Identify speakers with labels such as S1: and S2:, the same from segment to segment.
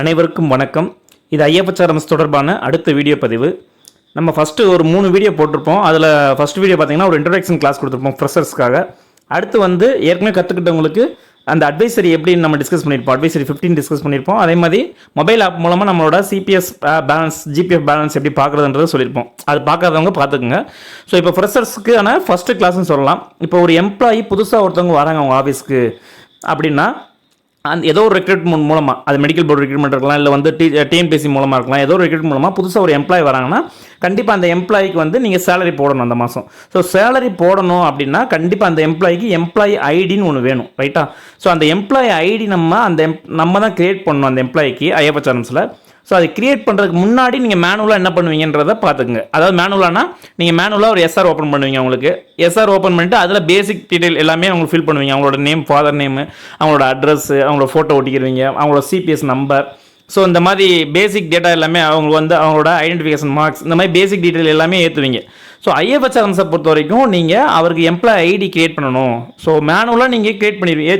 S1: அனைவருக்கும் வணக்கம். இது ஐயப்பச்சாரம்ஸ் தொடர்பான அடுத்த வீடியோ பதிவு. நம்ம ஃபஸ்ட்டு ஒரு மூணு வீடியோ போட்டிருப்போம். அதில் ஃபஸ்ட் வீடியோ பார்த்தீங்கன்னா ஒரு இன்ட்ரடக்ஷன் கிளாஸ் கொடுத்துருப்போம் ஃப்ரெஷர்ஸ்க்காக அடுத்து வந்து ஏற்கனவே கற்றுக்கிட்டவங்களுக்கு அந்த அட்வைசரி எப்படி நம்ம டிஸ்கஸ் பண்ணியிருப்போம். அட்வைசரி 15 டிஸ்கஸ் பண்ணியிருப்போம். அதே மாதிரி மொபைல் ஆப் மூலமாக நம்மளோட சிபிஎஸ் பேலன்ஸ் ஜிபிஎஃப் பேலன்ஸ் எப்படி பார்க்குறதுன்றது சொல்லியிருப்போம். அது பார்க்காதவங்க பார்த்துக்குங்க ஸோ இப்போ ஃப்ரெஷர்ஸ்க்கான ஃபஸ்ட்டு கிளாஸ்னு சொல்லலாம். இப்போ ஒரு எம்ப்ளாயி புதுசாக ஒருத்தவங்க வராங்க அவங்க ஆஃபீஸ்க்கு அப்படின்னா அந்த ஏதோ ஒரு ரெக்ரூட்மெண்ட் மூலமாக அது மெடிக்கல் போர்டு ரெக்ரூட்மெண்ட் இருக்கலாம் இல்லை வந்து டி டிஎன்பிசி மூலமாக இருக்கலாம் ஏதோ ஒரு ரெக்ரூட் மூலமாக புதுசாக ஒரு எம்ப்ளாய் வராங்கன்னா கண்டிப்பாக அந்த எம்ப்ளாய்க்கு வந்து நீங்கள் சேலரி போடணும் அந்த மாதம் ஸோ சேலரி போடணும் அப்படின்னா கண்டிப்பாக அந்த எம்ப்ளாய்க்கு எம்ப்ளாயி ஐடின்னு ஒன்று வேணும் ரைட்டா ஸோ அந்த எம்ப்ளாயி ஐடி நம்ம அந்த நம்ம தான் கிரியேட் பண்ணணும் அந்த எம்ப்ளாய்க்கு ஐஎப்ப சேனல்ஸில் ஸோ அதை கிரியேட் பண்ணுறதுக்கு முன்னாடி நீங்கள் மேனுவலாக என்ன பண்ணுவீங்கன்றதை பார்த்துக்குங்க. அதாவது மேனுவலானா நீங்கள் மேனுவலாக ஒரு எஸ்ஆர் ஓப்பன் பண்ணுவீங்க உங்களுக்கு. எஸ்ஆர் ஓப்பன் பண்ணிட்டு அதில் பேசிக் டீட்டெயில் எல்லாமே அவங்க ஃபில் பண்ணுவீங்க. அவங்களோட நேம் ஃபாதர் நேமு அவங்களோட அட்ரஸ் அவங்களோட ஃபோட்டோ ஒட்டிக்கிடுவீங்க அவங்களோட சிபிஎஸ் நம்பர் ஸோ இந்த மாதிரி பேசிக் டேட்டா எல்லாமே அவங்க வந்து அவங்களோட ஐடென்டிஃபிகேஷன் மார்க்ஸ் இந்த மாதிரி பேசிக் டீட்டெயில் எல்லாமே ஏற்றுவீங்க ஸோ ஐஎஃப்எச்ஆர்எம்ஸை பொறுத்த வரைக்கும் நீங்கள் அவருக்கு எம்ப்ளாய் ஐடி கிரியேட் பண்ணணும். ஸோ மேனுவலாக நீங்கள் கிரியேட் பண்ணிடுவீங்க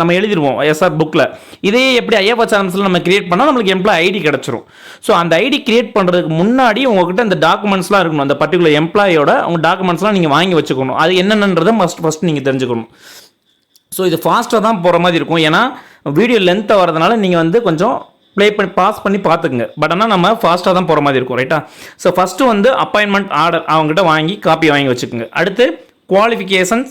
S1: நம்ம எழுதிருவோம் எஸ்ஆர் புக்கில் இதே எப்படி ஐஎஃப்எச்ஆர்எம்ஸில் நம்ம கிரியேட் பண்ணால் நம்மளுக்கு எம்ப்ளாய் ஐடி கிடச்சிரும். ஸோ அந்த ஐடி கிரியேட் பண்ணுறதுக்கு முன்னாடி உங்ககிட்ட அந்த டாக்குமெண்ட்ஸ்லாம் இருக்கணும். அந்த பர்டிகுலர் எம்ப்ளாயோட உங்கள் டாக்குமெண்ட்ஸ்லாம் நீங்கள் வாங்கி வச்சுக்கணும். அது என்னென்னன்றதை ஃபஸ்ட் ஃபஸ்ட் நீங்கள் தெரிஞ்சுக்கணும். ஸோ இது ஃபாஸ்ட்டாக தான் போகிற மாதிரி இருக்கும். ஏன்னா வீடியோ லென்த்தாக வரதுனால நீங்கள் வந்து கொஞ்சம் ப்ளே பண்ணி பாஸ் பண்ணி பார்த்துக்குங்க. பட் ஆனால் நம்ம ஃபாஸ்ட்டாக தான் போகிற மாதிரி இருக்கும் ரைட்டா ஸோ ஃபஸ்ட்டு வந்து அப்பாயின்மெண்ட் ஆர்டர் அவங்ககிட்ட வாங்கி காப்பி வாங்கி வச்சுக்கோங்க. அடுத்து குவாலிஃபிகேஷன்ஸ்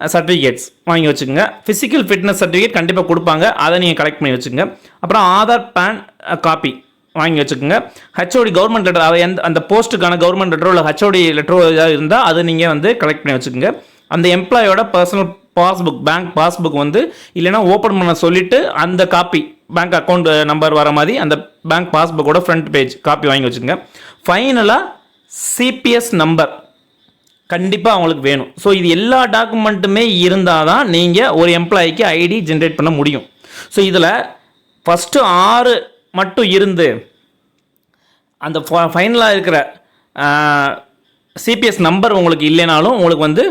S1: சர்டிஃபிகேட்ஸ் uh, வாங்கி வச்சுக்கோங்க. ஃபிசிக்கல் ஃபிட்னஸ் சர்டிஃபிகேட் கண்டிப்பாக கொடுப்பாங்க. அதை நீங்கள் கலெக்ட் பண்ணி வச்சுக்கோங்க. அப்புறம் ஆதார் பேன் காப்பி வாங்கி வச்சுக்கோங்க. ஹெச்ஓடி கவர்மெண்ட் லெட்டர் அதை எந்த அந்த போஸ்ட்டுக்கான கவர்மெண்ட் லெட்டரோ இல்லை ஹெச்ஓடி லெட்டரோ ஏதாவது இருந்தால் அதை நீங்கள் வந்து கலெக்ட் பண்ணி வச்சுக்கோங்க. அந்த எம்ப்ளாயோட பர்சனல் பாஸ்புக் பேங்க் பாஸ்புக் வந்து இல்லைன்னா ஓப்பன் பண்ண சொல்லிட்டு அந்த காப்பி பேங்க் அக்கௌண்ட் நம்பர் வர மாதிரி அந்த பேங்க் பாஸ்புக்கோட ஃப்ரண்ட் பேஜ் காப்பி வாங்கி வச்சுக்கோங்க. ஃபைனலாக சிபிஎஸ் நம்பர் கண்டிப்பாக அவங்களுக்கு வேணும். ஸோ இது எல்லா டாக்குமெண்ட்டுமே இருந்தால் தான் நீங்கள் ஒரு எம்ப்ளாய்க்கு ஐடி ஜென்ரேட் பண்ண முடியும். ஸோ இதில் ஃபஸ்ட்டு ஆறு மட்டும் இருந்து அந்த ஃபைனலாக இருக்கிற சிபிஎஸ் நம்பர் உங்களுக்கு இல்லைனாலும் உங்களுக்கு வந்து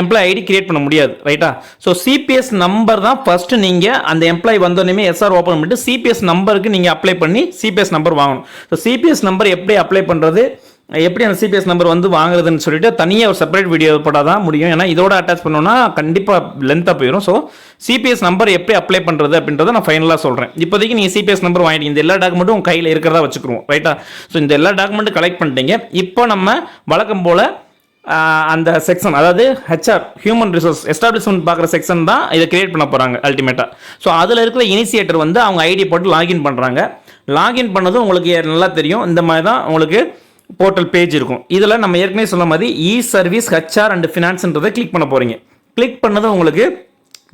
S1: எம்ப்ளாய் ஐடி கிரியேட் பண்ண முடியாது ரைட்டா ஸோ சிபிஎஸ் நம்பர் தான் ஃபஸ்ட்டு நீங்கள் அந்த எம்ப்ளாய் வந்தோடனே எஸ்ஆர் ஓப்பன் பண்ணிட்டு சிபிஎஸ் நம்பருக்கு நீங்கள் அப்ளை பண்ணி சிபிஎஸ் நம்பர் வாங்கணும். ஸோ சிபிஎஸ் நம்பர் எப்படி அப்ளை பண்ணுறது எப்படி அந்த சிபிஎஸ் நம்பர் வந்து வாங்குறதுன்னு சொல்லிட்டு தனியாக ஒரு செப்பரேட் வீடியோ போட்டால் தான் முடியும். ஏன்னா இதோட அட்டாச் பண்ணோன்னா கண்டிப்பாக லென்த்தாக போயிடும் ஸோ சிபிஎஸ் நம்பர் எப்படி அப்ளை பண்ணுறது அப்படின்றத நான் ஃபைனலாக சொல்கிறேன் இப்போதைக்கு நீங்கள் சிபிஎஸ் நம்பர் வாங்கிட்டீங்க. இந்த எல்லா டாக்குமெண்ட்டும் உங்கள் கையில் இருக்கிறதா வச்சுக்கிறோம் ரைட்டா ஸோ இந்த எல்லா டாக்குமெண்ட்டும் கலெக்ட் பண்ணிட்டீங்க. இப்போ நம்ம வழக்கம் போல் அந்த செக்ஷன் அதாவது ஹெச்ஆர் ஹியூமன் ரிசோர்ஸ் எஸ்டாப்ளிஷ்மெண்ட் பார்க்குற செக்ஷன் தான் இதை கிரியேட் பண்ண போகிறாங்க அல்டிமேட்டாக ஸோ அதில் இருக்கிற இனிஷியேட்டர் வந்து அவங்க ஐடி போட்டு லாகின் பண்ணுறாங்க லாகின் பண்ணதும் உங்களுக்கு நல்லா தெரியும். இந்த மாதிரி தான் உங்களுக்கு போர்ட்டல் பேஜ் இருக்கும். இதில் நம்ம ஏற்கனவே சொன்ன மாதிரி இ சர்வீஸ் ஹெச்ஆர் அண்ட் ஃபினான்ஸ்ன்றதை கிளிக் பண்ண போகிறீங்க கிளிக் பண்ணதும் உங்களுக்கு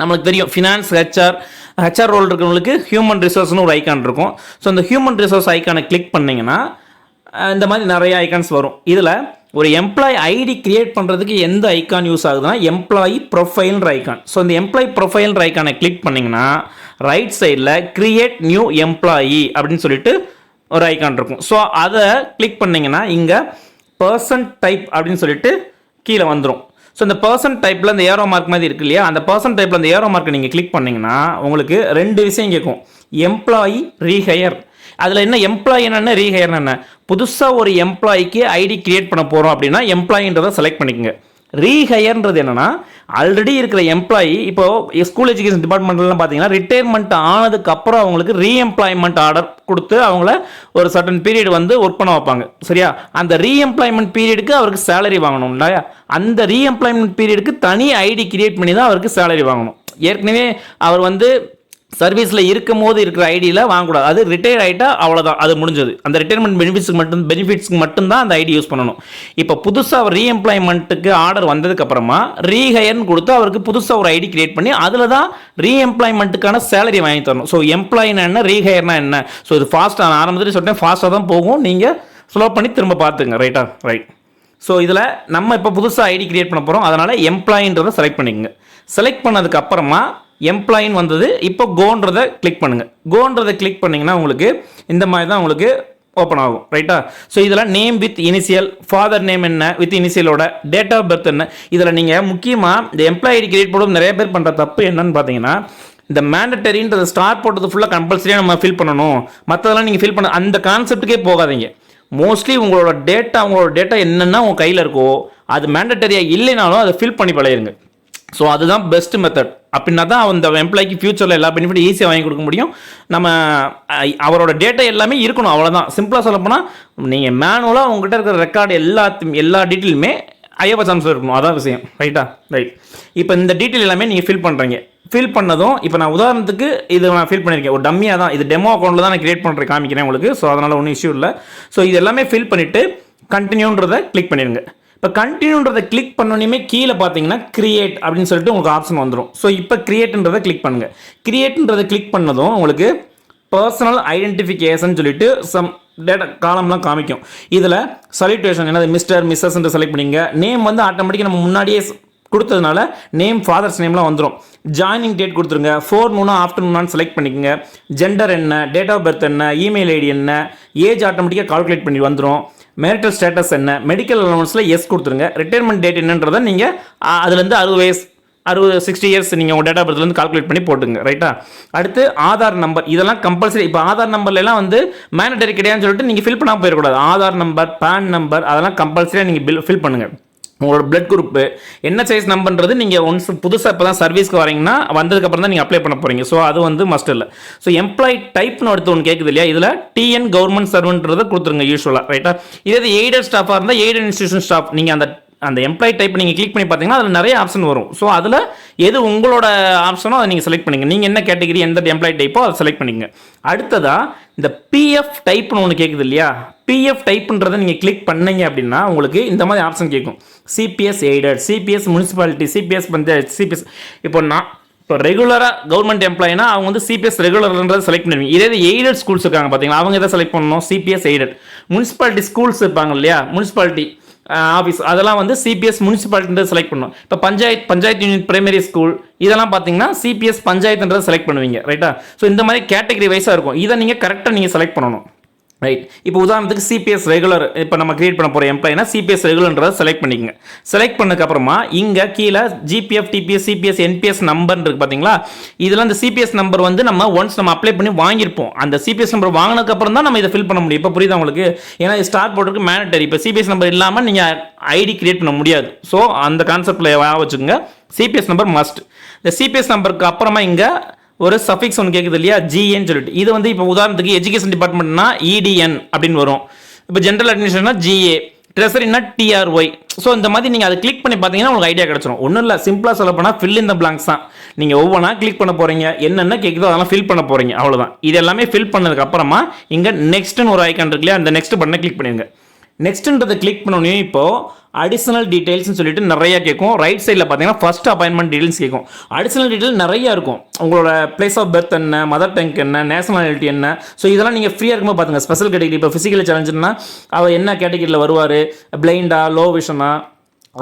S1: நம்மளுக்கு தெரியும். ஃபினான்ஸ் ஹெச்ஆர் ஹெச்ஆர் ரோல் இருக்கிறவங்களுக்கு ஹியூமன் ரிசோர்ஸ்னு ஒரு ஐக்கான் இருக்கும். ஸோ அந்த ஹியூமன் ரிசோர்ஸ் ஐக்கானை கிளிக் பண்ணிங்கன்னா இந்த மாதிரி நிறைய ஐக்கான்ஸ் வரும். இதில் ஒரு எம்ப்ளாய் ஐடி கிரியேட் பண்ணுறதுக்கு எந்த ஐக்கான் யூஸ் ஆகுதுன்னா எம்ப்ளாயி ப்ரொஃபைல்ன்ற ஐக்கான் ஸோ இந்த எம்ப்ளாயி ப்ரொஃபைல்ன்ற ஐக்கானை கிளிக் பண்ணிங்கன்னா ரைட் சைடில் கிரியேட் நியூ எம்ப்ளாயி அப்படின்னு சொல்லிட்டு ஒரு ஐக்கான் இருக்கும். ஸோ அதை கிளிக் பண்ணிங்கன்னா இங்கே பர்சன் டைப் அப்படின்னு சொல்லிட்டு கீழே வந்துடும் ஸோ இந்த பர்சன் டைப்பில் அந்த ஏரோ மார்க் மாதிரி இருக்கு இல்லையா? அந்த பர்சன் டைப்பில் அந்த ஏரோ மார்க்கை நீங்கள் கிளிக் பண்ணிங்கன்னா உங்களுக்கு ரெண்டு விஷயம் கேட்கும். எம்ப்ளாயி ரீஹையர் அதில் என்ன எம்ப்ளாய் என்னென்ன ரீஹையர் என்ன புதுசாக ஒரு எம்ப்ளாய்க்கு ஐடி கிரியேட் பண்ண போகிறோம் அப்படின்னா எம்ப்ளாயின்றதை செலக்ட் பண்ணிக்கோங்க. ரீஹையர்ன்றது என்னென்னா ஆல்ரெடி இருக்கிற எம்ப்ளாயி இப்போ ஸ்கூல் எஜுகேஷன் டிபார்ட்மெண்ட்லாம் பார்த்தீங்கன்னா ரிட்டையர்மெண்ட் ஆனதுக்கு அப்புறம் அவங்களுக்கு ரீஎம்ப்ளாய்மெண்ட் ஆர்டர் கொடுத்து அவங்கள ஒரு சர்டன் பீரியட் வந்து ஒர்க் பண்ண வைப்பாங்க. சரியா? அந்த ரீஎம்ப்ளாய்மெண்ட் பீரியடுக்கு அவருக்கு சேலரி வாங்கணும். இல்லையா? அந்த ரீஎம்ப்ளாய்மெண்ட் பீரியடுக்கு தனி ஐடி கிரியேட் பண்ணி தான் அவருக்கு சேலரி வாங்கணும். ஏற்கனவே அவர் வந்து சர்வீஸில் இருக்கும் போது இருக்கிற ஐடியில் வாங்கக்கூடாது. அது ரிட்டையர் ஆகிட்டா அவ்வளோதான் அது முடிஞ்சது. அந்த ரிட்டையர்மெண்ட் பெனிஃபிட்ஸ்க்கு மட்டும் பெனிஃபிட்ஸ்க்கு மட்டும்தான் அந்த ஐடி யூஸ் பண்ணணும். இப்போ புதுசாக ரீஎம்ப்ளாய்மெண்ட்டுக்கு ஆர்டர் வந்ததுக்கப்புறமா ரீஹையர்னு ரீஹயர்னு கொடுத்து அவருக்கு புதுசாக ஒரு ஐடி கிரியேட் பண்ணி அதில் தான் ரீஎம்ப்ளாய்மெண்ட்டுக்கான சேலரி வாங்கி தரணும். ஸோ எம்ப்ளாயினா என்ன ரீஹயர்னா என்ன? ஸோ இது ஃபாஸ்ட்டாக நான் ஆரம்பத்தில் சொல்லிட்டேன். ஃபாஸ்ட்டாக தான் போகும். நீங்கள் ஸ்லோ பண்ணி திரும்ப பார்த்துங்க ரைட்டா ரைட் ஸோ இதில் நம்ம இப்போ புதுசாக ஐடி கிரியேட் பண்ண போகிறோம் அதனால் எம்ப்ளாயின்றதை செலக்ட் பண்ணிக்கோங்க. செலக்ட் பண்ணதுக்கு அப்புறமா எம்ப்ளாயின்னு வந்தது. இப்போ கோன்றதை கிளிக் பண்ணுங்கள் கோன்றதை கிளிக் பண்ணிங்கன்னா உங்களுக்கு இந்த மாதிரி தான் உங்களுக்கு ஓப்பன் ஆகும். ரைட்டா ஸோ இதில் name with initial father name என்ன வித் இனிஷியலோட டேட் ஆஃப் பர்த் என்ன இதில் நீங்கள் முக்கியமாக இந்த எம்ப்ளாயி ஐடி கிரியேட் போடும் நிறைய பேர் பண்ணுற தப்பு என்னன்னு பார்த்தீங்கன்னா இந்த மேண்டட்டரின்றத ஸ்டார் போட்டது ஃபுல்லாக கம்பல்சரியாக நம்ம ஃபில் பண்ணணும். மற்றதெல்லாம் நீங்கள் ஃபில் பண்ண அந்த கான்செப்ட்டுக்கே போகாதீங்க. மோஸ்ட்லி உங்களோட டேட்டா உங்களோட டேட்டா என்னென்னா உங்கள் கையில் இருக்கோ அது மேண்டட்டரியாக இல்லைனாலும் அதை ஃபில் பண்ணி பழையிருங்க ஸோ அதுதான் பெஸ்ட் மெத்தட் அப்படின்னா தான் அந்த எம்ப்ளாய்க்கு ஃபியூச்சரில் எல்லா பெனிஃபிட் ஈஸியாக வாங்கி கொடுக்க முடியும். நம்ம அவரோட டேட்டா எல்லாமே இருக்கணும் அவ்வளோதான் சிம்பிளாக சொல்லப்போனால் நீங்கள் மேனுவலாக உங்ககிட்ட இருக்கிற ரெக்கார்டு எல்லாத்தையும் எல்லா டீட்டெயிலுமே ஐயப்ப ஆன்சர் இருக்கணும். அதான் விஷயம். ரைட்டா ரைட் இப்போ இந்த டீட்டெயில் எல்லாமே நீங்கள் ஃபில் பண்ணுறீங்க ஃபில் பண்ணதும் இப்போ நான் உதாரணத்துக்கு இது நான் ஃபில் பண்ணியிருக்கேன். ஒரு டம்மியாக தான். இது டெமோ அக்கௌண்ட்டில் தான் நான் கிரியேட் பண்ணுறேன் காமிக்கிறேன் உங்களுக்கு. ஸோ அதனால் ஒன்றும் இஷ்யூ இல்லை. ஸோ இது எல்லாமே ஃபில் பண்ணிவிட்டு கண்டினியூன்றதை கிளிக் பண்ணிடுங்க இப்போ கண்டினியூன்றதை கிளிக் பண்ணோன்னே கீழே பார்த்தீங்கன்னா கிரியேட் அப்படின்னு சொல்லிட்டு உங்களுக்கு ஆப்ஷன் வந்துடும் ஸோ இப்போ கிரியேட்ன்றதை கிளிக் பண்ணுங்கள் கிரியேட்ன்றதை கிளிக் பண்ணதும் உங்களுக்கு பர்சனல் ஐடென்டிஃபிகேஷன் சொல்லிட்டு சம் டேட்டா காலம்லாம் காமிக்கும். இதில் சல்யூட்டேஷன் என்னது மிஸ்டர் மிஸ்ஸஸ்ன்ற செலக்ட் பண்ணிங்க. நேம் வந்து ஆட்டோமேட்டிக்காக நம்ம முன்னாடியே கொடுத்ததுனால நேம் ஃபாதர்ஸ் நேம்லாம் வந்துடும் ஜாயினிங் டேட் கொடுத்துருங்க. ஃபோர் நூனா ஆஃப்டர்நூனான்னு செலக்ட் பண்ணிக்கோங்க. ஜெண்டர் என்ன டேட் ஆஃப் பர்த் என்ன இமெயில் ஐடி என்ன ஏஜ் ஆட்டோமேட்டிக்காக கால்குலேட் பண்ணி வந்துடும் மேரிட்டல் ஸ்டேட்டஸ் என்ன? மெடிக்கல் அலவன்ஸில் எஸ் கொடுத்துருங்க. ரிட்டைர்மெண்ட் டேட் என்னன்றதை நீங்கள் அதுலேருந்து அறுபது வயசு அறுபது சிக்ஸ்டி இயர்ஸ் நீங்கள் உங்கள் டேட் ஆஃப் பர்த்லேருந்து கால்குலேட் பண்ணி போட்டுங்க. ரைட்டா அடுத்து ஆதார் நம்பர் இதெல்லாம் கம்பல்சரி இப்போ ஆதார் நம்பர்லாம் வந்து மேனடரி கிடையாதுன்னு சொல்லிட்டு நீங்கள் ஃபில் பண்ணாமல் போயிடக்கூடாது. ஆதார் நம்பர் பேன் நம்பர் அதெல்லாம் கம்பல்சரியாக நீங்கள் பில் ஃபில் பண்ணுங்கள் உங்களோட பிளட் குரூப்பு என்ன சைஸ் நம்பன்றது நீங்கள் ஒன்ஸ் புதுசாக இப்போ தான் சர்வீஸ்க்கு வரீங்கன்னா வந்ததுக்கப்புறம் தான் நீங்கள் அப்ளை பண்ண போகிறீங்க ஸோ அது வந்து மஸ்ட் இல்லை. ஸோ எம்ப்ளாய் டைப்னு அடுத்து ஒன்று கேட்குது இல்லையா? இதில் டிஎன் கவர்மெண்ட் சர்வன்ட்றதை கொடுத்துருங்க யூஸ்வலாக ரைட்டா இதே எய்டட் ஸ்டாஃபாக இருந்தால் எய்டட் இன்ஸ்டியூஷன் ஸ்டாஃப் நீங்கள் அந்த அந்த எம்ப்ளாய் டைப் நீங்கள் கிளிக் பண்ணி பார்த்தீங்கன்னா அதில் நிறைய ஆப்ஷன் வரும். ஸோ அதில் எது உங்களோட ஆப்ஷனோ அதை நீங்கள் செலக்ட் பண்ணிங்க. நீங்கள் என்ன கேட்டகரி எந்த எம்ப்ளாய் டைப்போ அதை செலக்ட் பண்ணிங்க அடுத்ததாக இந்த பிஎஃப் டைப்னு ஒன்று கேட்குது இல்லையா? பிஎஃப் டைப்புன்றதை நீங்கள் கிளிக் பண்ணீங்க அப்படின்னா உங்களுக்கு இந்த மாதிரி ஆப்ஷன் கேட்கும் CPS aided CPS municipality CPS panchayat CPS இப்போ நான் இப்போ ரெகுலராக கவர்மெண்ட் எம்ப்ளாயினா அவங்க வந்து சிபிஎஸ் ரெகுலர்ன்றதை செலக்ட் பண்ணுவீங்க இதே எய்டட் ஸ்கூல்ஸ் இருக்காங்க பார்த்தீங்களா அவங்க எதை செலக்ட் பண்ணணும்? சிபிஎஸ் எய்டட் முனிசிபாலிட்டி ஸ்கூல்ஸ் இருப்பாங்க இல்லையா? முனிசிபாலிட்டி ஆஃபீஸ் அதெல்லாம் வந்து சிபிஎஸ் முனிசிபாலிட்டின்றது செலக்ட் பண்ணணும். இப்போ panchayat panchayat unit primary school இதெல்லாம் பார்த்தீங்கன்னா சிபிஎஸ் பஞ்சாயத்துன்றதை செலக்ட் பண்ணுவீங்க ரைட்டா ஸோ இந்த மாதிரி கேட்டகரி வைஸாக இருக்கும். இதை நீங்கள் கரெக்டாக நீங்கள் செலக்ட் பண்ணணும். ரைட் இப்போ உதாரணத்துக்கு சிபிஎஸ் ரெகுலர் இப்போ நம்ம கிரியேட் பண்ண போகிற எம்ப்ளாயினா சிபிஎஸ் ரெகுலர்ன்றதை செலக்ட் பண்ணிக்கங்க. செலக்ட் பண்ணதுக்கப்புறமா இங்கே கீழே GPF TPS CPS NPS number இருக்குது பார்த்தீங்களா இதில் அந்த சிபிஎஸ் நம்பர் வந்து நம்ம ஒன்ஸ் நம்ம அப்ளை பண்ணி வாங்கியிருப்போம். அந்த சிபிஎஸ் நம்பர் வாங்கினதுக்கப்புறம் தான் நம்ம இதை ஃபில் பண்ண முடியும். இப்போ புரியுதா உங்களுக்கு? ஏன்னா ஸ்டார் போர்ட்டுக்கு மேனட்டரி இப்போ சிபிஎஸ் நம்பர் இல்லாமல் நீங்கள் ஐடி கிரியேட் பண்ண முடியாது. ஸோ அந்த கான்செப்டில் வச்சுக்கோங்க. சிபிஎஸ் நம்பர் மஸ்ட் இந்த சிபிஎஸ் நம்பருக்கு அப்புறமா இங்கே ஒரு சஃபிக்ஸ் ஒன்று கேட்குது இல்லையா? ஜிஎன்னு சொல்லிட்டு. இது வந்து இப்போ உதாரணத்துக்கு எஜுகேஷன் டிபார்ட்மெண்ட்னா இடிஎன் அப்படின்னு வரும். இப்போ ஜென்ரல் அட்மினிஸ்ட்ரேஷனா ஜிஏ ட்ரெஸரினா டிஆர்ஒய் ஸோ இந்த மாதிரி நீங்கள் அதை கிளிக் பண்ணி பார்த்தீங்கன்னா உங்களுக்கு ஐடியா கிடச்சிரும். ஒன்றும் இல்லை சிம்பிளாக சொல்ல போனால் ஃபில் இந்த பிளாங்க்ஸ் தான். நீங்கள் ஒவ்வொன்றா கிளிக் பண்ண போகிறீங்க என்னென்ன கேட்குதோ அதெல்லாம் ஃபில் பண்ண போகிறீங்க அவ்வளோதான் இது எல்லாமே ஃபில் பண்ணதுக்கு அப்புறமா இங்கே நெக்ஸ்ட்னு ஒரு ஐக்கான் இருக்கு இல்லையா? அந்த நெக்ஸ்ட் பட்டனை கிளிக் பண்ணிடுங்க. நெக்ஸ்ட்ன்றதை கிளிக் பண்ணோன்னே இப்போ அடிஷனல் டீடைல்ஸ்னு சொல்லிட்டு நிறைய கேட்கும். ரைட் சைடில் பார்த்தீங்கன்னா ஃபர்ஸ்ட் அப்பாயின்மெண்ட் டீடைல்ஸ் கேட்கும். அடிஷனல் டீடைல் நிறைய இருக்கும். உங்களோட பிளேஸ் ஆஃப் பர்த் என்ன மதர் டங்க் என்ன நேஷனாலிட்டி என்ன. ஸோ இதெல்லாம் நீங்கள் ஃப்ரீயாக இருக்கும்போது பார்த்துங்க ஸ்பெஷல் கேட்டகரி இப்போ ஃபிசிக்கல் சேலஞ்சுன்னா அவர் என்ன கேட்டகரியில் வருவார்? பிளைண்டா லோ விஷனா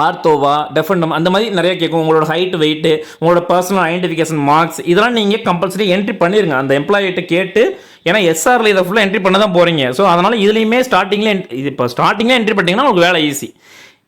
S1: ஆர்த்தோவா டெஃபண்டம் அந்த மாதிரி நிறைய கேட்கும் உங்களோட ஹைட் வெயிட்டு உங்களோட பர்சனல் ஐடென்டிஃபிகேஷன் மார்க்ஸ் இதெல்லாம் நீங்கள் கம்பல்சரி என்ட்ரி பண்ணிடுங்க அந்த எம்ப்ளாயிட்ட கேட்டு ஏன்னா எஸ்ஆரில் இதை ஃபுல்லாக என்ட்ரி பண்ண தான் போகிறீங்க ஸோ அதனால் இதுலேயுமே ஸ்டார்டிங்கில் இது இப்போ ஸ்டார்டிங்கில் என்ட்ரி பண்ணிட்டீங்கன்னா உங்களுக்கு வேலை ஈஸி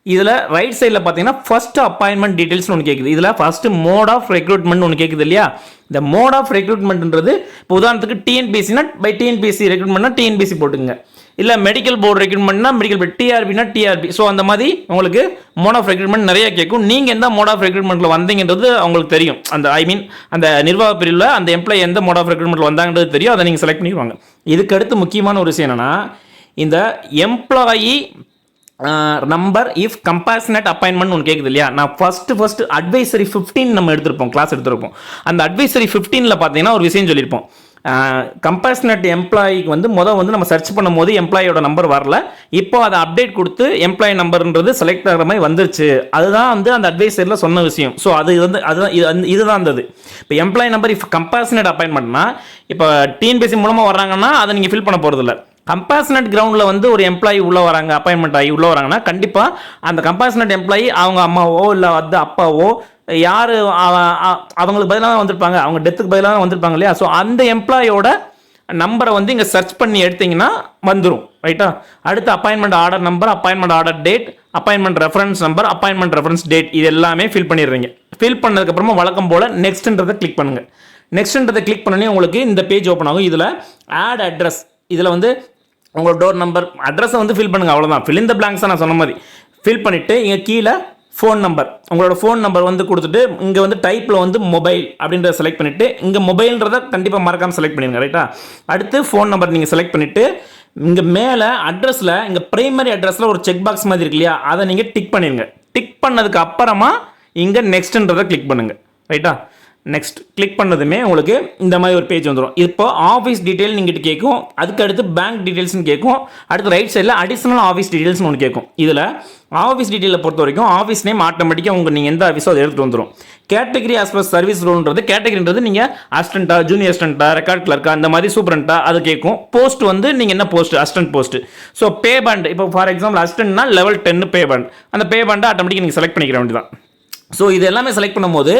S1: இதில் ரைட் சைடில் பார்த்தீங்கன்னா ஃபஸ்ட்டு அப்பாயின்மெண்ட் டீட்டெயில்ஸ்னு ஒன்று கேட்குது இதில் ஃபஸ்ட்டு மோட் ஆஃப் ரெக்ரூட்மெண்ட் ஒன்று கேட்குது இல்லையா? இந்த மோட் ஆஃப் ரெக்ரூட்மெண்ட்ன்றது இப்போ உதாரணத்துக்கு டிஎன்பிசினா பை டிஎன்பிசி ரெக்ரூட்மெண்ட்னா டிஎன்பிசி போட்டுங்க இல்லை மெடிக்கல் போர்டு ரெக்ரூட்மெண்ட்னா மெடிக்கல் போர்டு டிஆர்பினா டிஆர்பி ஸோ அந்த மாதிரி உங்களுக்கு மோட் ஆஃப் ரெக்ரூட்மெண்ட் நிறைய கேட்கும். நீங்கள் எந்த மோட் ஆஃப் ரெக்ரூட்மெண்ட்டில் வந்தீங்கன்றது அவங்களுக்கு தெரியும். அந்த ஐ மீன் அந்த நிர்வாக பிரிவில் அந்த எம்ப்ளாயி எந்த மோட் ஆஃப் ரெக்ரூட்மெண்ட்டில் வந்தாங்கன்றது தெரியும். அதை நீங்கள் செலக்ட் பண்ணிடுவாங்க. இதுக்கு அடுத்து முக்கியமான ஒரு விஷயம் என்னென்னா இந்த employee number if compassionate appointment ஒன்று கேட்குது இல்லையா? நான் ஃபஸ்ட்டு ஃபஸ்ட்டு அட்வைசரி ஃபிஃப்டீன் நம்ம எடுத்திருப்போம். கிளாஸ் எடுத்திருப்போம். அந்த அட்வைசரி ஃபிஃப்டீனில் பார்த்தீங்கன்னா ஒரு விஷயம் சொல்லியிருப்போம். கம்பேஷனட் எம்ப்ளாயிக்கு வந்து மொதல் வந்து நம்ம சர்ச் பண்ணும்போது எம்ப்ளாயோட நம்பர் வரல. இப்போ அதை அப்டேட் கொடுத்து எம்ப்ளாயி நம்பர்ன்றது செலக்ட் ஆகிற மாதிரி வந்துருச்சு. அதுதான் வந்து அந்த அட்வைசரில் சொன்ன விஷயம். ஸோ அது வந்து அதுதான் இது இதுதான் இருந்தது இப்போ எம்ப்ளாயி நம்பர் இஃப் கம்பேஷனட் அப்பாயின்மெண்ட்னா இப்போ டிஎன்பிசி மூலமாக வர்றாங்கன்னா அதை நீங்கள் ஃபில் பண்ண போகிறதில்ல கம்பேஷனட் கிரவுண்டில் வந்து ஒரு எம்ப்ளாயி உள்ளே வராங்க அப்பாயின்மெண்ட் ஆகி உள்ளே வராங்கன்னா கண்டிப்பாக அந்த கம்பேஷனட் எம்ப்ளாயி அவங்க அம்மாவோ இல்லை வந்து அப்பாவோ யார் அவங்களுக்கு பதிலாக தான் வந்திருப்பாங்க. அவங்க டெத்துக்கு பதிலாக தான் வந்திருப்பாங்க இல்லையா? ஸோ அந்த எம்ப்ளாயோட நம்பரை வந்து இங்கே சர்ச் பண்ணி எடுத்தீங்கன்னா வந்துடும் ரைட்டா அடுத்து appointment order number appointment order date appointment reference number appointment reference date இது எல்லாமே ஃபில் பண்ணிடுறீங்க. ஃபில் பண்ணதுக்கப்புறமா வழக்கம் போல் நெக்ஸ்ட்ன்றதை கிளிக் பண்ணுங்கள் நெக்ஸ்ட்ன்றதை கிளிக் பண்ணனே உங்களுக்கு இந்த பேஜ் ஓப்பன் ஆகும். இதில் ஆட் அட்ரஸ் இதில் வந்து உங்களோட டோர் நம்பர் அட்ரஸை வந்து ஃபில் பண்ணுங்கள் அவ்வளோதான் ஃபில் இந்த பிளாங்க்ஸை நான் சொன்ன மாதிரி. ஃபில் பண்ணிவிட்டு இங்கே கீழே ஃபோன் நம்பர் உங்களோட ஃபோன் நம்பர் வந்து கொடுத்துட்டு இங்கே வந்து டைப்பில் வந்து மொபைல் அப்படின்றத செலக்ட் பண்ணிவிட்டு இங்கே மொபைல்ன்றதை கண்டிப்பாக மறக்காமல் செலக்ட் பண்ணிடுங்க ரைட்டா அடுத்து ஃபோன் நம்பர் நீங்கள் செலக்ட் பண்ணிவிட்டு இங்கே மேலே அட்ரஸில் இங்கே ப்ரைமரி அட்ரஸில் ஒரு செக் பாக்ஸ் மாதிரி இருக்கு இல்லையா? அதை நீங்கள் டிக் பண்ணிடுங்க. டிக் பண்ணதுக்கு அப்புறமா இங்கே நெக்ஸ்ட்ன்றதை கிளிக் பண்ணுங்கள் ரைட்டா நெக்ஸ்ட் கிளிக் பண்ணதுமே உங்களுக்கு இந்த மாதிரி ஒரு பேஜ் வந்துடும் இப்போ ஆஃபீஸ் டீட்டெயில் நீங்கள் கேட்கும். அதுக்கு அடுத்து பேங்க் டீட்டெயில்ஸ்னு கேட்கும். அடுத்து ரைட் சைடில் அடிஷ்னல் ஆஃபீஸ் டீட்டெயில்ஸ்னு ஒன்று கேட்கும். இதில் ஆஃபீஸ் டீட்டெயிலை பொறுத்த வரைக்கும் ஆஃபீஸ் நேம் ஆட்டோமேட்டிக்காக உங்கள் நீங்கள் எந்த ஆஃபீஸோ அதை எடுத்துகிட்டு வந்துடும் கேட்டகரி ஆஸ் பர் சர்வீஸ் ரோல்ன்றது கேட்டகரின்றது நீங்கள் அசிஸ்டண்ட்டா ஜூனியர் அசிஸ்டண்ட்டா ரெக்கார்ட் கிளர்க்கா அந்த மாதிரி சூப்பரண்ட்டா அது கேட்கும். போஸ்ட் வந்து நீங்கள் என்ன post assistant post so pay band இப்போ ஃபார் எக்ஸாம்பிள் அசிஸ்டன்ட்னா லெவல் டென்னு பே பேண்ட் அந்த பே பேண்டை ஆட்டோமேட்டிக்காக நீங்கள் செலக்ட் பண்ணிக்கிற வேண்டியதான் ஸோ இது எல்லாமே செலக்ட் பண்ணும்போது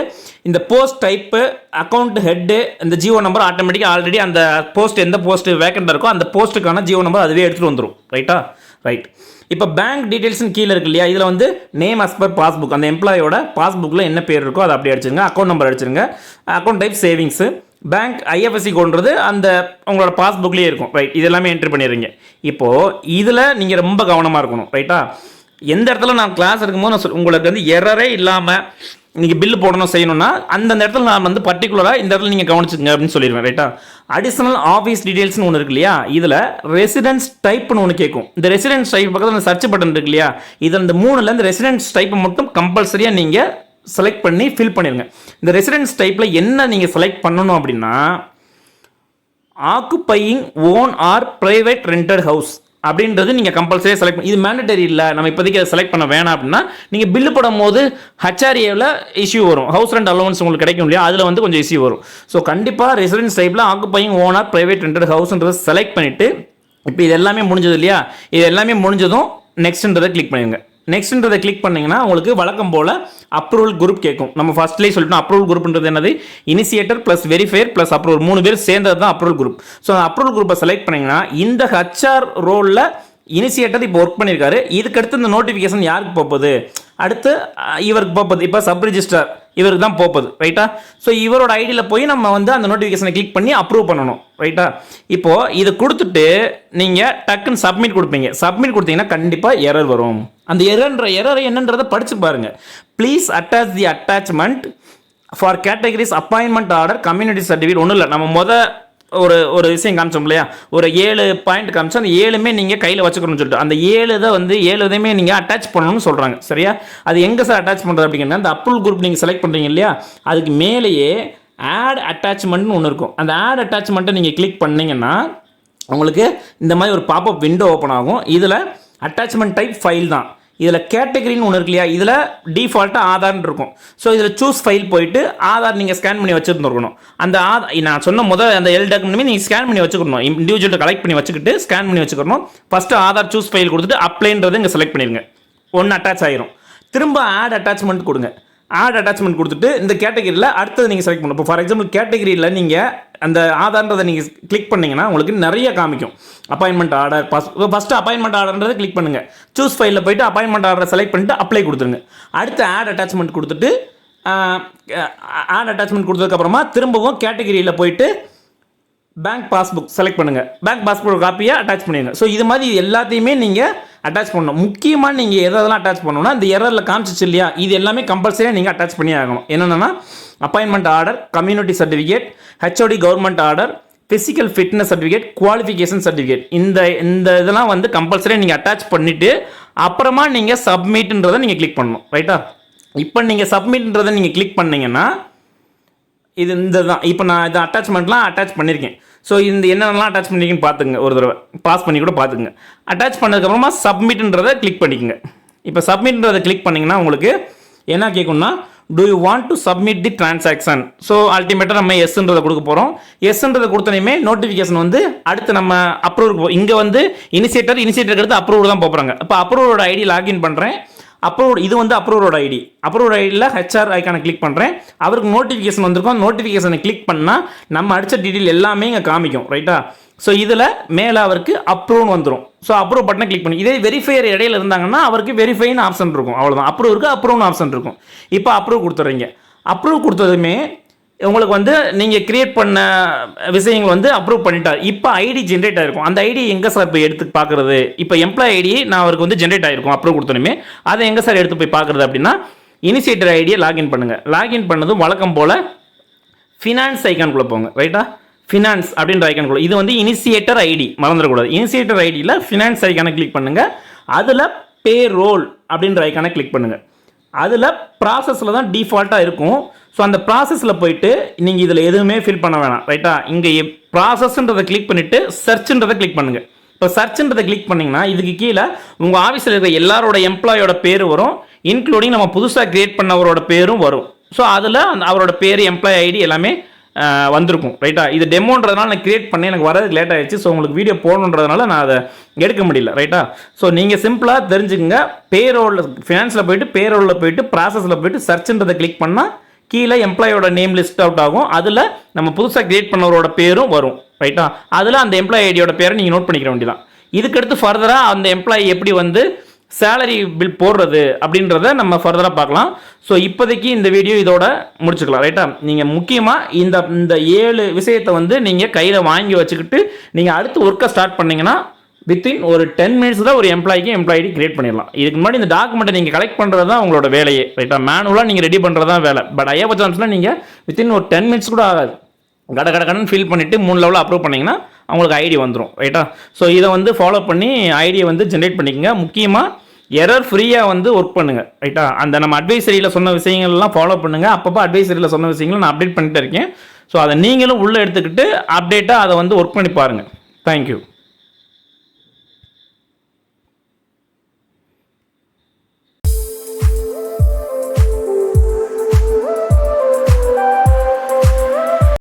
S1: இந்த போஸ்ட் டைப்பு அக்கௌண்ட் ஹெட்டு இந்த ஜியோ நம்பர் ஆட்டோமேட்டிக்காக ஆல்ரெடி அந்த போஸ்ட் எந்த போஸ்ட் வேக்கண்டாக இருக்கோ அந்த போஸ்ட்டுக்கான ஜியோ நம்பர் அதுவே எடுத்துகிட்டு வந்துடும் ரைட்டா ரைட் இப்போ பேங்க் டீட்டெயில்ஸ்னு கீழே இருக்கு இல்லையா? இதில் வந்து நேம் அஸ் பர் பாஸ்புக் அந்த எம்ப்ளாயோட பாஸ்புக்கில் என்ன பேர் இருக்கோ அதை அப்படியே அடிச்சிருங்க. Account number அடிச்சிருங்க. Account type savings bank IFSC கோன்றது அந்த உங்களோட பாஸ்புக்லேயே இருக்கும். ரைட் இது எல்லாமே என்ட்ரி பண்ணிடுறீங்க. இப்போது இதில் நீங்கள் ரொம்ப கவனமாக இருக்கணும். ரைட்டா எந்த இடத்துல நான் கிளாஸ் எடுக்கும்போது நான் சொல்- உங்களுக்கு வந்து எரரே இல்லாமல் நீங்கள் பில்லு போடணும் செய்யணும்னா அந்தந்த இடத்துல நான் வந்து பர்டிகுலராக இந்த இடத்துல நீங்கள் கவனிச்சுங்க அப்படின்னு சொல்லிடுவேன் ரைட்டா அடிஷனல் ஆஃபீஸ் டீடைல்ஸ்னு ஒன்று இருக்கு இல்லையா? இதில் ரெசிடென்ஸ் டைப்னு ஒன்று கேட்கும். இந்த ரெசிடென்ஸ் டைப் பக்கத்தில் சர்ச் பட்டன் இருக்கு இல்லையா? இதில் இந்த மூணுல இந்த ரெசிடென்ஸ் டைப்பை மட்டும் கம்பல்சரியாக நீங்கள் செலக்ட் பண்ணி ஃபில் பண்ணிடுங்க. இந்த ரெசிடென்ஸ் டைப்பில் என்ன நீங்கள் செலக்ட் பண்ணணும் அப்படின்னா occupying own or private rented house அப்படின்றது நீங்கள் கம்பல்சரியாக செலக்ட் பண்ணி இது மேண்டட்டரி இல்லை. நம்ம இப்போதைக்கு அதை செலக்ட் பண்ண வேணாம் அப்படின்னா நீங்கள் பில்லு போடும் போது ஹச்ஆர்ஏவில் இஷ்யூ வரும். ஹவுஸ் ரெண்ட் அலோவன்ஸ் உங்களுக்கு கிடைக்கும் இல்லையா? அதில் வந்து கொஞ்சம் இஷ்யூ வரும். ஸோ கண்டிப்பாக ரெசிடென்ஸ் டைப்பில் ஆக்குப்பையும் ஓனர் ப்ரைவேட் பிரைவேட் ரெண்டட் ஹவுஸ்ன்றதை செலக்ட் பண்ணிவிட்டு இப்போ இது எல்லாமே முடிஞ்சது இல்லையா? இது எல்லாமே முடிஞ்சதும் நெக்ஸ்ட்ன்றதை கிளிக் பண்ணுங்கள் நெக்ஸ்ட்ன்றதை கிளிக் பண்ணிங்கன்னா உங்களுக்கு வழக்கம் போல் அப்ரூவல் குரூப் கேட்கும். நம்ம ஃபஸ்ட்லேயே சொல்லிட்டோம் அப்ரூவல் குரூப்ன்றது என்னது? Initiator plus verifier plus approval மூணு பேர் சேர்ந்தது தான் அப்ரூவல் குரூப் ஸோ அப்ரூவல் குரூப்பை செலக்ட் பண்ணிங்கன்னா இந்த ஹச்ஆர் ரோலில் இனிஷியேட்டர் இப்போ ஒர்க் பண்ணியிருக்காரு இதுக்கடுத்து இந்த நோட்டிஃபிகேஷன் யாருக்கு போகுது அடுத்து இவருக்கு போகுது இப்போ சப் ரிஜிஸ்டர் இவருக்கு தான் போகுது ரைட்டா ஸோ இவரோட ஐடியில் போய் நம்ம வந்து அந்த நோட்டிஃபிகேஷனை கிளிக் பண்ணி அப்ரூவ் பண்ணணும். ரைட்டா இப்போது இதை கொடுத்துட்டு நீங்கள் டக்குன்னு சப்மிட் கொடுப்பீங்க. சப்மிட் கொடுத்தீங்கன்னா கண்டிப்பாக எரர் வரும். அந்த எரர்ன்ற எரர் என்னன்றதை படித்து பாருங்கள் please attach the attachment for categories appointment order community certificate ஒன்றும் இல்லை. நம்ம முத ஒரு ஒரு விஷயம் காமிச்சோம் இல்லையா? ஒரு ஏழு பாயிண்ட் காமிச்சோம் அந்த ஏழுமே நீங்கள் கையில் வச்சுக்கணும்னு சொல்லிட்டு அந்த ஏழு இதை வந்து ஏழு இதையுமே நீங்கள் அட்டாச் பண்ணணும்னு சொல்கிறாங்க சரியா? அது எங்கே சார் அட்டாச் பண்ணுறது அப்படிங்கன்னா அந்த அப்ரூவல் குரூப் நீங்கள் செலக்ட் பண்ணுறீங்க இல்லையா? அதுக்கு மேலேயே ஆட் அட்டாச்மெண்ட்னு ஒன்று இருக்கும். அந்த ஆட் அட்டாச்மெண்ட்டை நீங்கள் கிளிக் பண்ணீங்கன்னா உங்களுக்கு இந்த மாதிரி ஒரு பாப்அப் விண்டோ ஓப்பன் ஆகும். இதில் அட்டாச்மெண்ட் டைப் ஃபைல் தான். இதில் கேட்டகரின்னு ஒன்று இருக்கு இல்லையா? இதில் டிஃபால்ட்டாக ஆதார்னு இருக்கும். ஸோ இதில் சூஸ் ஃபைல் போயிட்டு ஆதார் நீங்கள் ஸ்கேன் பண்ணி வச்சுருந்துருக்கணும். அந்த ஆதார் நான் சொன்ன முதல் அந்த எல் டாக்குமெண்ட்டுமே நீங்கள் ஸ்கேன் பண்ணி வச்சுக்கணும். இண்டிவிஜுவல் கலெக்ட் பண்ணி வச்சுக்கிட்டு ஸ்கேன் பண்ணி வச்சுக்கணும். ஃபஸ்ட்டு ஆதார் சூஸ் ஃபைல் கொடுத்துட்டு அப்ளைன்றது இங்கே செலக்ட் பண்ணிடுங்க ஒன்று அட்டாச் ஆயிரும். திரும்ப ஆட் அட்டாச்மெண்ட் கொடுங்க. ஆட் அட்டாச்மெண்ட் கொடுத்துட்டு இந்த கேட்டகரியில் அடுத்தது நீங்கள் செலக்ட் பண்ணணும். இப்போ ஃபார் எக்ஸாம்பிள் கேட்டகரியில் நீங்கள் அந்த ஆதார்ன்றதை நீங்கள் கிளிக் பண்ணிங்கன்னா உங்களுக்கு நிறைய காமிக்கும். அப்பாயின்மெண்ட் ஆர்டர் பஸ் ஃபஸ்ட்டு அப்பாயின்மெண்ட் ஆர்டர்ன்றதை கிளிக் பண்ணுங்கள் சூஸ் ஃபைலில் போயிட்டு அப்பாயின்மெண்ட் ஆர்டரை செலக்ட் பண்ணிட்டு அப்ளை கொடுத்துருங்க. அடுத்து ஆட் அட்டாச்மெண்ட் கொடுத்துட்டு ஆட் அட்டாச்மெண்ட் கொடுத்ததுக்கப்புறமா திரும்பவும் கேட்டகரியில் போயிட்டு பேங்க் பாஸ்புக் செலக்ட் பண்ணுங்கள் பேங்க் பாஸ்புக் காப்பியை அட்டாச் பண்ணிடுங்க. ஸோ இது மாதிரி எல்லாத்தையுமே நீங்கள் அட்டாச் பண்ணணும். முக்கியமாக நீங்கள் எதெல்லாம் அட்டாச் பண்ணணும்னா இந்த எரரில் காமிச்சிச்சு இல்லையா? இது எல்லாமே கம்பல்சரியாக நீங்கள் அட்டாச் பண்ணி ஆகணும் என்னென்னா appointment order community certificate HOD government order physical fitness certificate qualification certificate இந்த இந்த இதெல்லாம் வந்து கம்பல்சரியாக நீங்கள் அட்டாச் பண்ணிவிட்டு அப்புறமா நீங்கள் சப்மிட்ன்றதை நீங்கள் கிளிக் பண்ணணும். ரைட்டா இப்போ நீங்கள் சப்மிட்ன்றதை நீங்கள் கிளிக் பண்ணிங்கன்னா இது இந்த தான். இப்போ நான் இதை அட்டாச்மெண்ட்லாம் அட்டாச் பண்ணியிருக்கேன் ஸோ இந்த என்னென்னலாம் அட்டாச் பண்ணிக்கின்னு பார்த்துங்க ஒரு தடவை. பாஸ் பண்ணி கூட பார்த்துங்க அட்டாச் பண்ணதுக்கப்புறமா சப்மிட்ன்றதை கிளிக் பண்ணிக்கோங்க. இப்போ சப்மிட்ன்றதை கிளிக் பண்ணிங்கன்னா உங்களுக்கு என்ன கேட்கும்னா do you want to submit the transaction? So அல்டிமேட்டாக நம்ம எஸ்ன்றதை கொடுக்க போகிறோம் எஸ்ன்றதை கொடுத்தனையுமே நோட்டிஃபிகேஷன் வந்து அடுத்து நம்ம அப்ரூவ் இங்கே வந்து இனிஷியேட்டர் இனிஷியேட்டருக்கு அடுத்து அப்ரூவ் தான் போகிறாங்க இப்போ அப்ரூவோட ஐடி லாகின் பண்ணுறேன் அப்ரூவ் இது வந்து அப்ரூவோட ஐடி அப்ரூவ் ஐடியில் ஹெச்ஆர் ஐக்கானை கிளிக் பண்ணுறேன் அவருக்கு நோட்டிஃபிகேஷன் வந்திருக்கும். நோட்டிஃபிகேஷனை கிளிக் பண்ணால் நம்ம அடித்த டீட்டெயில் எல்லாமே இங்கே காமிக்கும். ரைட்டா ஸோ இதில் மேலே அவருக்கு அப்ரூவ்னு வந்துடும் ஸோ அப்ரூவ் பட்டனை கிளிக் பண்ணி இதே வெரிஃபையர் இடையில இருந்தாங்கன்னா அவருக்கு வெரிஃபைன்னு ஆப்ஷன் இருக்கும். அவ்வளோதான் அப்ரூவ் இருக்குது அப்ரூவ்னு ஆப்ஷன் இருக்கும். இப்போ அப்ரூவ் கொடுத்துட்றீங்க அப்ரூவ் கொடுத்ததுமே உங்களுக்கு வந்து நீங்கள் கிரியேட் பண்ண விஷயங்கள் வந்து அப்ரூவ் பண்ணிட்டார். இப்போ ஐடி ஜென்ரேட் ஆயிருக்கும். அந்த ஐடி எங்கே சார் போய் எடுத்து பார்க்குறது இப்போ எம்ப்ளாய் ஐடி நான் அவருக்கு வந்து ஜென்ரேட் ஆயிருக்கும் அப்ரூவ் கொடுத்தனுமே அதை எங்கே சார் எடுத்து போய் பார்க்குறது அப்படின்னா இனிஷியேட்டர் ஐடியை லாகின் பண்ணுங்கள் லாகின் பண்ணதும் வழக்கம் போல் ஃபினான்ஸ் ஐக்கான்குள்ளே போங்க. ரைட்டா ஃபினான்ஸ் அப்படின்ற ஐக்கான்குள்ளே இது வந்து இனிஷியேட்டர் ஐடி மறந்துடக்கூடாது. இனிஷியேட்டர் ஐடியில் ஃபினான்ஸ் ஐக்கானை கிளிக் பண்ணுங்கள் அதில் பே ரோல் அப்படின்ற ஐக்கானை கிளிக் பண்ணுங்கள் அதில் ப்ராசஸில் தான் டிஃபால்ட்டாக இருக்கும். ஸோ அந்த ப்ராசஸில் போயிட்டு நீங்கள் இதில் எதுவுமே ஃபில் பண்ண வேணாம் ரைட்டா இங்கே ப்ராசஸ்ன்றதை கிளிக் பண்ணிவிட்டு சர்ச்ன்றதை கிளிக் பண்ணுங்கள் இப்போ சர்ச்ன்றதை கிளிக் பண்ணிங்கன்னா இதுக்கு கீழே உங்கள் ஆஃபீஸில் இருக்கிற எல்லாரோட எம்ப்ளாயோட பேர் வரும். இன்க்ளூடிங் நம்ம புதுசாக கிரியேட் பண்ணவரோட பேரும் வரும். ஸோ அதில் அந்த அவரோட பேர் எம்ப்ளாய் ஐடி எல்லாமே வந்திருக்கும் ரைட்டா இது டெமோன்றதுனால நான் கிரியேட் பண்ணி எனக்கு வரதுக்கு லேட் ஆயிடுச்சு. ஸோ உங்களுக்கு வீடியோ போடணுன்றதுனால நான் அதை எடுக்க முடியல ரைட்டா ஸோ நீங்கள் சிம்பிளாக தெரிஞ்சுக்கங்க. பேரோலில் ஃபினான்ஸில் போயிட்டு பேரோலில் போயிட்டு ப்ராசஸில் போயிட்டு சர்ச்ன்றதை கிளிக் பண்ணால் கீழே எம்ப்ளாயோட நேம் லிஸ்ட் அவுட் ஆகும். அதில் நம்ம புதுசாக கிரியேட் பண்ணவரோட பேரும் வரும் ரைட்டா அதில் அந்த எம்ப்ளாய் ஐடியோட பேரை நீங்கள் நோட் பண்ணிக்கிற வேண்டியதான் இதுக்கடுத்து ஃபர்தராக அந்த எம்ப்ளாயி எப்படி வந்து சேலரி பில் போடுறது அப்படின்றத நம்ம ஃபர்தராக பார்க்கலாம். ஸோ இப்போதைக்கு இந்த வீடியோ இதோட முடிச்சுக்கலாம் ரைட்டா நீங்கள் முக்கியமாக இந்த இந்த ஏழு விஷயத்தை வந்து நீங்கள் கையில் வாங்கி வச்சுக்கிட்டு நீங்கள் அடுத்து ஒர்க்கை ஸ்டார்ட் பண்ணிங்கன்னா வித்தின் ஒரு டென் மினிட்ஸ் தான் ஒரு எம்ப்ளாய்க்கு எம்ப்ளாயி கிரியேட் பண்ணிடலாம். இதுக்கு முன்னாடி இந்த டாக்குமெண்ட்டை நீங்கள் கலெக்ட் பண்ணுறது தான் உங்களோட வேலையே ரைட்டா மேனுவலாக நீங்கள் ரெடி பண்ணுறது தான் வேலை. பட் ஐஎஃப்எச்ஆம்ஸில் நீங்கள் வித்தின் ஒரு டென் மினிட்ஸ் கூட ஆகாது. கட கட கடன் ஃபில் பண்ணிவிட்டு மூணு லெவலில் அப்ரூவ் பண்ணிங்கன்னா அவங்களுக்கு ஐடி வந்துடும் ரைட்டா ஸோ இதை வந்து ஃபாலோ பண்ணி ஐடியை வந்து ஜென்ரேட் பண்ணிக்கோங்க. முக்கியமாக எரர் ஃப்ரீயாக வந்து ஒர்க் பண்ணுங்கள் ரைட்டா அந்த நம்ம அட்வைசரியில் சொன்ன விஷயங்கள்லாம் ஃபாலோ பண்ணுங்கள் அப்பப்போ அட்வைசரியில் சொன்ன விஷயங்களை நான் அப்டேட் பண்ணிட்டு இருக்கேன். ஸோ அதை நீங்களும் உள்ளே எடுத்துக்கிட்டு அப்டேட்டாக அதை வந்து ஒர்க் பண்ணி பாருங்கள் தேங்க்யூ